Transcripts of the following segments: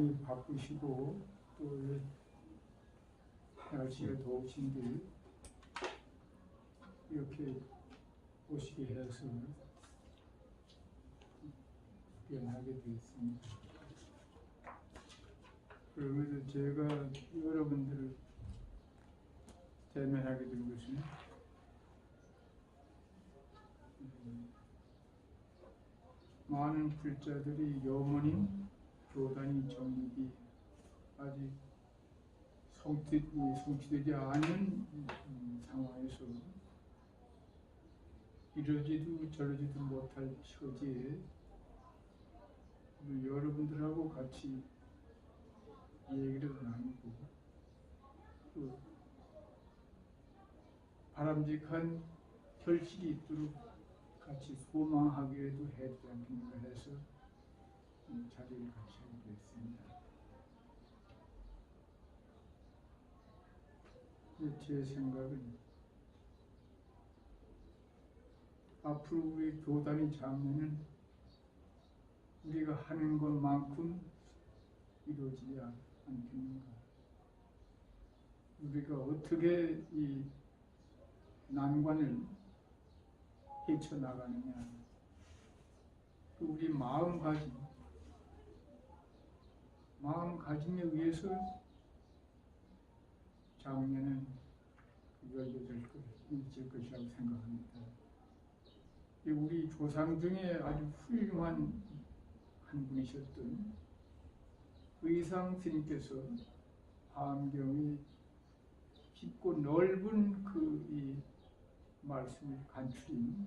많이 바쁘시고 또 날씨가 더우신데 이렇게 오시게 해서 변하게 되었습니다. 그러면서 제가 여러분들을 대면하게 된 것은 음, 많은 불자들이 여모님 교단이 정립이 아직 성취, 성취되지 않은 음, 상황에서 이러지도 저러지도 못할 처지에 여러분들하고 같이 얘기를 나누고 또 바람직한 결실이 있도록 같이 소망하기라도 해야 되지 않겠는가 해서 이 자리를 같이 하게 됐습니다. 제 생각은 앞으로 우리 교단의 장면은 우리가 하는 것만큼 이루어지지 않겠는가. 우리가 어떻게 이 난관을 헤쳐나가느냐. 그 우리 마음가짐, 마음가짐에 의해서 것, 있을 것이라고 생각합니다. 우리 조상 중에 아주 훌륭한 한 분이셨던 의상 스님께서 환경이 깊고 넓은 그 이 말씀을 간추린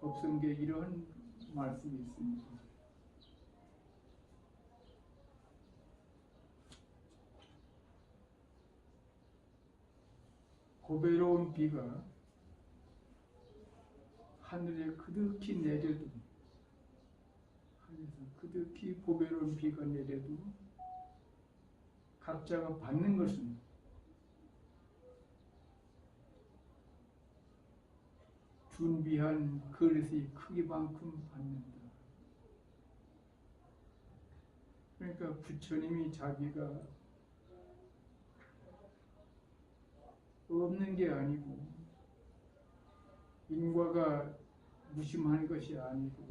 법성계 이러한 말씀이 있습니다. 고배로운 비가 하늘에 그득히 내려도 하늘에서 그득히 고배로운 비가 내려도 각자가 받는 것은 준비한 그릇의 크기만큼 받는다. 그러니까 부처님이 자기가 없는 게 아니고 인과가 무심한 것이 아니고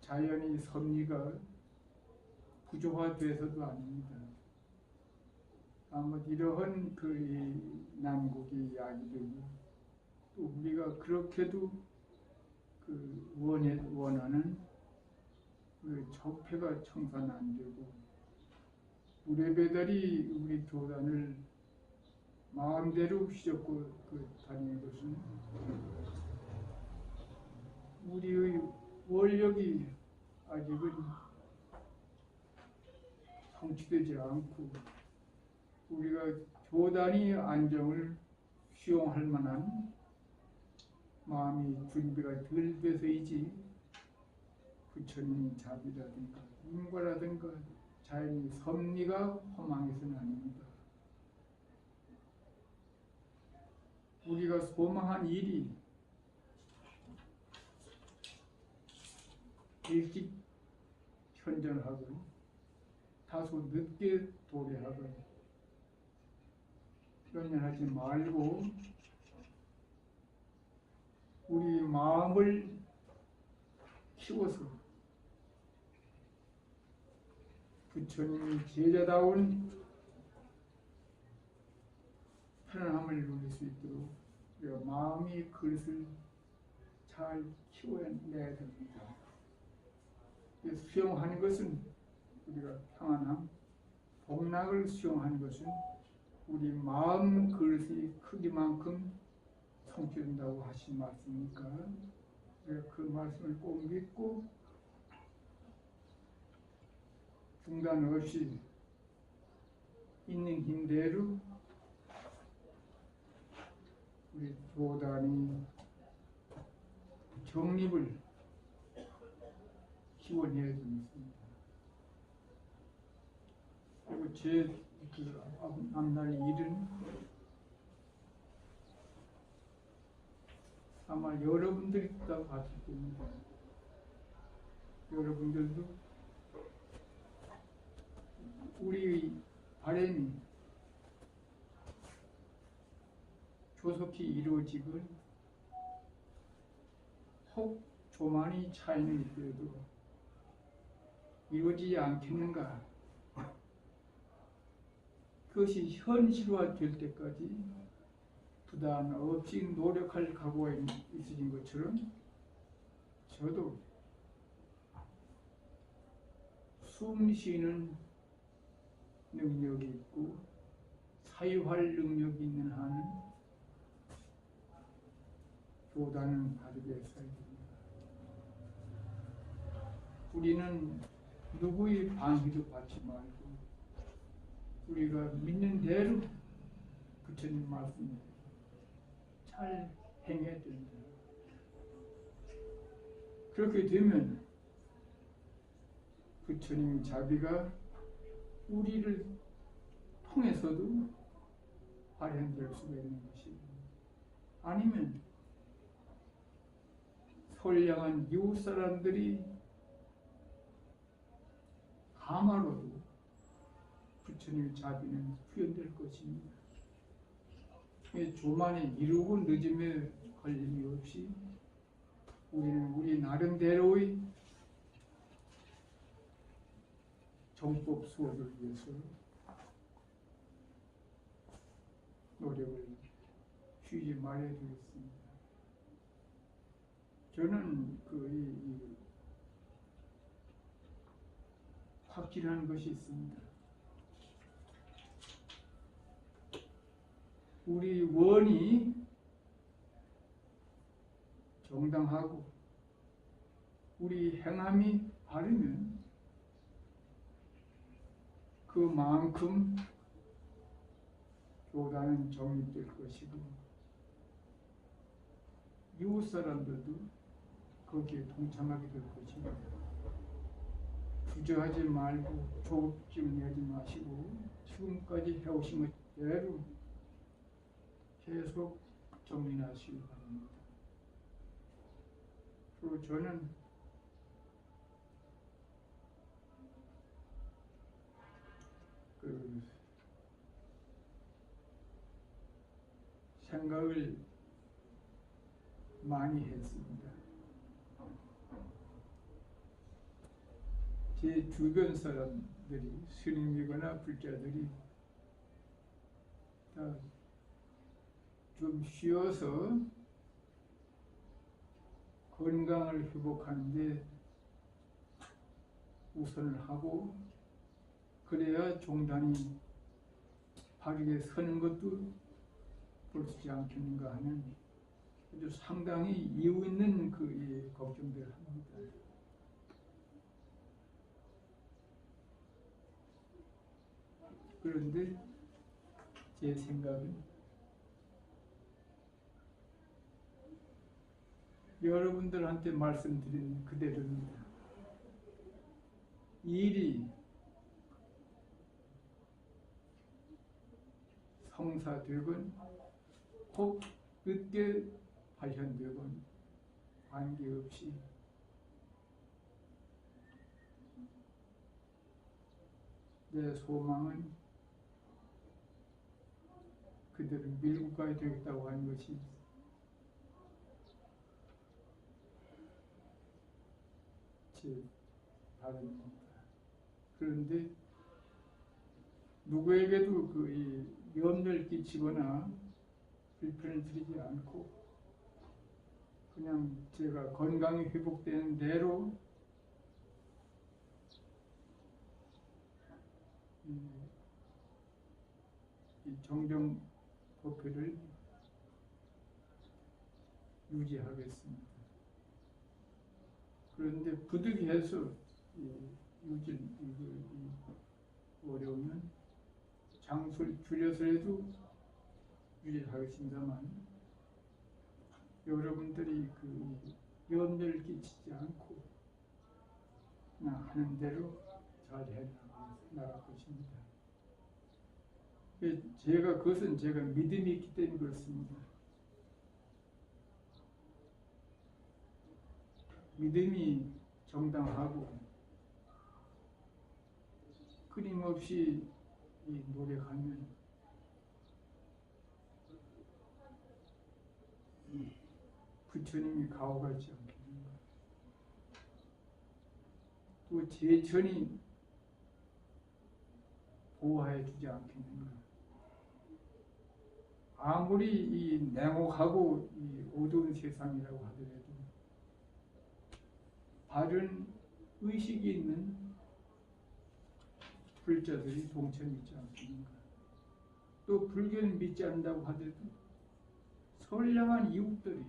자연의 섭리가 부조화돼서도 아닙니다. 아무 이러한 그 난국이 야기되고 또 우리가 그렇게도 그 원해, 원하는 그 적폐가 청산 안 되고 물의 배달이 우리 교단을 마음대로 휘젓고 그 다니는 것은 우리의 원력이 아직은 성취되지 않고 우리가 교단이 안정을 수용할 만한 마음이 준비가 덜 돼서이지 부처님 자비라든가 인과라든가 자연의 섭리가 허망해서는 아닙니다. 우리가 소망한 일이 일찍 현전하고 다소 늦게 도래하고 연연하지 말고 우리 마음을 키워서 부처님이 제자다운 편안함을 누릴 수 있도록 마음이 그릇을 잘 키워내야 됩니다. 수용하는 것은 우리가 평안함, 복락을 수용하는 것은 우리 마음 그릇의 크기만큼 성취된다고 하신 말씀이니까 그 말씀을 꼭 믿고 중단 없이 있는 힘대로 우리 교단이 정립을 기원해야 되겠습니다. 그리고 제 그 앞날 일은 아마 여러분들이 다 봤을 겁니다. 여러분들도 우리의 바람이 조속히 이루어지건 혹 조만이 차이는 있더라도 이루어지지 않겠는가? 그것이 현실화 될 때까지 부단 없이 노력할 각오가 있- 있으신 것처럼 저도 숨 쉬는 능력이 있고 사유할 능력이 있는 한은 교단은 바르게 됩니다. 우리는 누구의 방해도 받지 말고 우리가 믿는 대로 부처님 말씀 잘 행해야 됩니다. 그렇게 되면 부처님 자비가 우리를 통해서도 발현될 수가 있는 것이고 아니면 선량한 이웃 사람들이 가마로도 부처님의 자비는 표현될 것입니다. 이 조만에 이루고 늦음에 걸림이 없이 우리는 우리 나름대로의 정법 수업을 위해서 노력을 쉬지 말아야 되겠습니다. 저는 그 이, 이 확실한 것이 있습니다. 우리 원이 정당하고 우리 행함이 바르면 그만큼 교단은 정립될 것이고 이웃 사람들도 거기에 동참하게 될 것입니다. 주저하지 말고 조급증 내지 마시고 지금까지 해오신 것대로 계속 정리하시기 바랍니다. 그리고 저는 그 생각을 많이 했습니다. 제 주변 사람들이 스님이거나 불자들이 다 좀 쉬어서 건강을 회복하는데 우선을 하고 그래야 종단이 바르게 서는 것도 볼수있지 않겠는가 하는 아주 상당히 이유 있는 그이 걱정들을 합니다. 그런데 제 생각은 여러분들한테 말씀드린 그대로입니다. 일이 성사되건 혹 늦게 발현되건 관계없이 내 소망은 그들을 밀고 가야 되겠다고 하는 것이 제 바람입니다. 그런데 누구에게도 그이 염려를 끼치거나 불편을 드리지 않고 그냥 제가 건강이 회복되는 대로 이, 이 정정 법회를 유지하겠습니다. 그런데 부득이해서 이 유지 어려우면 장소를 줄여서라도 유지하겠습니다만 여러분들이 그 염려를 끼치지 않고 하는 대로 잘 해나갈 것입니다. 예, 제가 그것은 제가 믿음이 있기 때문에 그렇습니다. 믿음이 정당하고 끊임없이 이 노력하면 이 부처님이 가오갈지 않겠는가. 또 제천이 보호해 주지 않겠는가. 아무리 이 냉혹하고 이 어두운 세상이라고 하더라도 바른 의식이 있는 불자들이 동참이 있지 않습니까? 또 불교는 믿지 않는다고 하더라도 선량한 이웃들이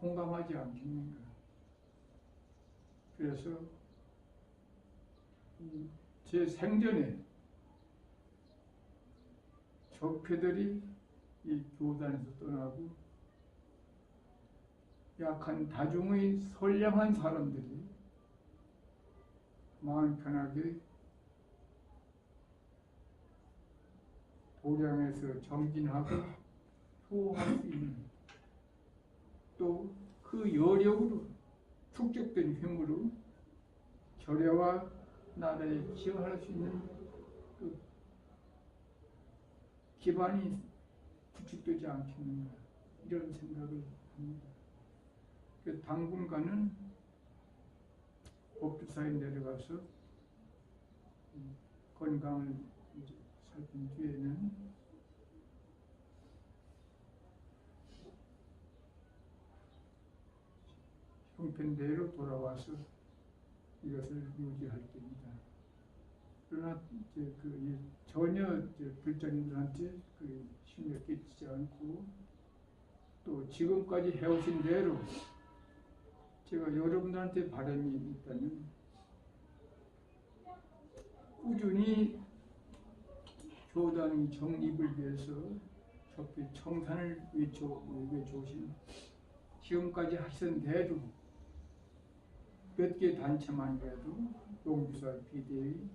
공감하지 않겠는가? 그래서 이 제 생전에 적폐들이 이 교단에서 떠나고 약한 다중의 선량한 사람들이 마음 편하게 도량에서 정진하고 수호할 수 있는 또 그 여력으로 축적된 힘으로 절야와 나라에 기여할 수 있는 그 기반이 구축되지 않겠는가 이런 생각을 합니다. 그 당분간은 법주사에 내려가서 건강을 살핀 뒤에는 형편대로 돌아와서 이것을 유지할 겁니다. 그러나 이제 그 전혀 이제 불자님들한테 그 심려 끼치지 않고 또 지금까지 해오신 대로 제가 여러분들한테 바람이 있다면 꾸준히 교단의 정립을 위해서 적폐 청산을 외쳐 외쳐오신 지금까지 하신 대로 몇 개 단체만이라도 용주사 비대위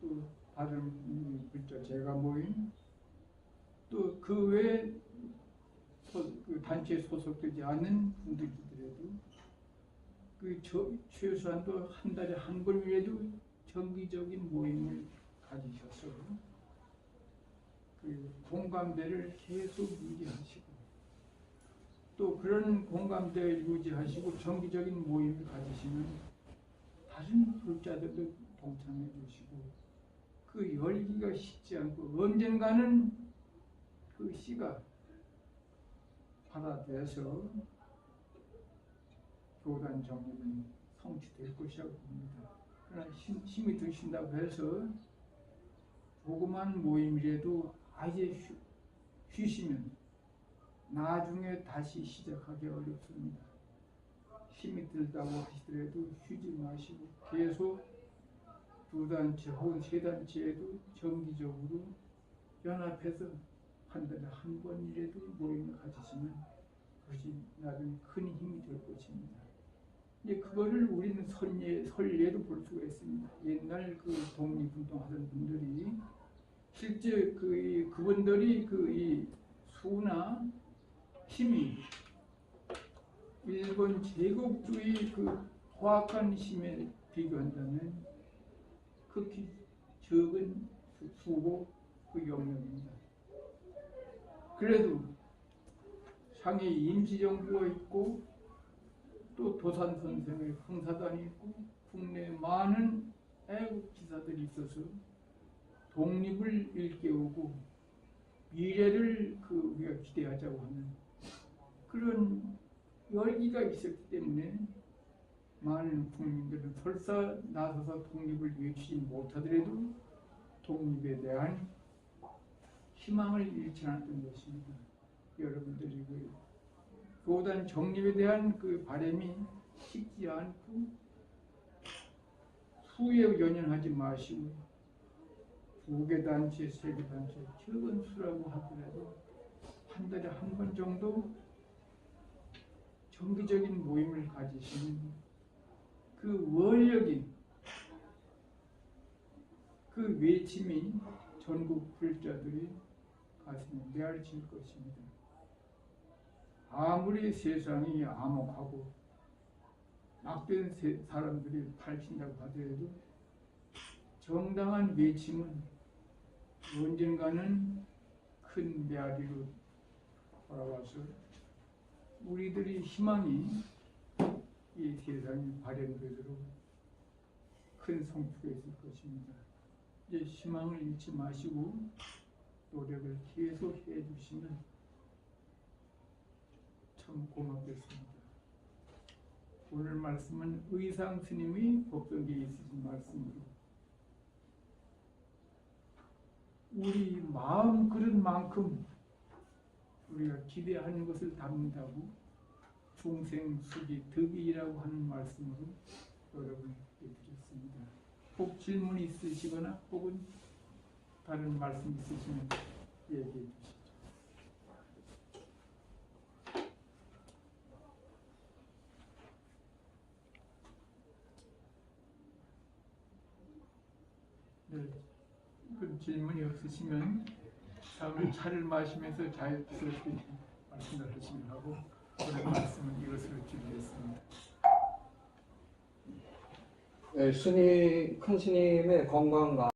또 다른 불자 제가 모인 또 그 외에 그 단체에 소속되지 않는 분들이더라도 그 저, 최소한도 한 달에 한 번이라도 정기적인 모임을 가지셔서 그 공감대를 계속 유지하시고 또 그런 공감대를 유지하시고 정기적인 모임을 가지시면 다른 불자들도 동참해 주시고 그 열기가 식지 않고 언젠가는 그 씨가 발아돼서 교단 정립은 성취될 것이라고 봅니다. 그러나 힘, 힘이 드신다고 해서 조그만 모임이라도 아예 쉬, 쉬시면 나중에 다시 시작하기 어렵습니다. 힘이 들다고 하시더라도 쉬지 마시고 계속 두 단체 혹은 세 단체에도 정기적으로 연합해서 한 달에 한 번이라도 모임을 가지시면 그것이 나중에 큰 힘이 될 것입니다. 이제 그거를 우리는 선예, 설례로 볼 수가 있습니다. 옛날 그 독립운동 하던 분들이 실제 그 그분들이 그 이 수나 힘이 일본 제국주의 그 포악한 힘에 비교한다면 극히 적은 수고 그 영역입니다. 그래도 상해 임시정부가 있고 또 도산 선생의 흥사단이 있고 국내 많은 애국 기사들이 있어서 독립을 일깨우고 미래를 그 우리가 기대하자고 하는 그런 열기가 있었기 때문에 많은 국민들은 설사 나서서 독립을 외치지 못하더라도 독립에 대한 희망을 잃지 않았던 것입니다. 여러분들이 그 교단 정립에 대한 그 바람이 식지 않고 후에 연연하지 마시고 두개 단체, 세개 단체 적은 수라고 하더라도 한 달에 한 번 정도 정기적인 모임을 가지시는 그 원력이 그 외침이 전국 불자들이 가슴에 메아리칠 것입니다. 아무리 세상이 암흑하고 악된 세- 사람들이 밝힌다고 하더라도 정당한 외침은 언젠가는 큰 메아리로 돌아와서 우리들의 희망이 이 세상에 발현되도록 큰 성취가 있을 것입니다. 이제 희망을 잃지 마시고 노력을 계속 해 주시면 참 고맙겠습니다. 오늘 말씀은 의상 스님이 법성기에 있으신 말씀으로 우리 마음 그릇 만큼 우리가 기대하는 것을 담는다고 중생 수기 덕이라고 하는 말씀으로 여러분께 드렸습니다. 혹 질문 있으시거나 혹은 다른 말씀 있으시면 얘기해 주시죠. 네, 그 질문이 없으시면 다음에 차를 마시면서 자유스럽게 말씀을 하시면 하고 오늘 말씀은 이것으로 준비했습니다. 네, 스님, 큰 스님의 건강과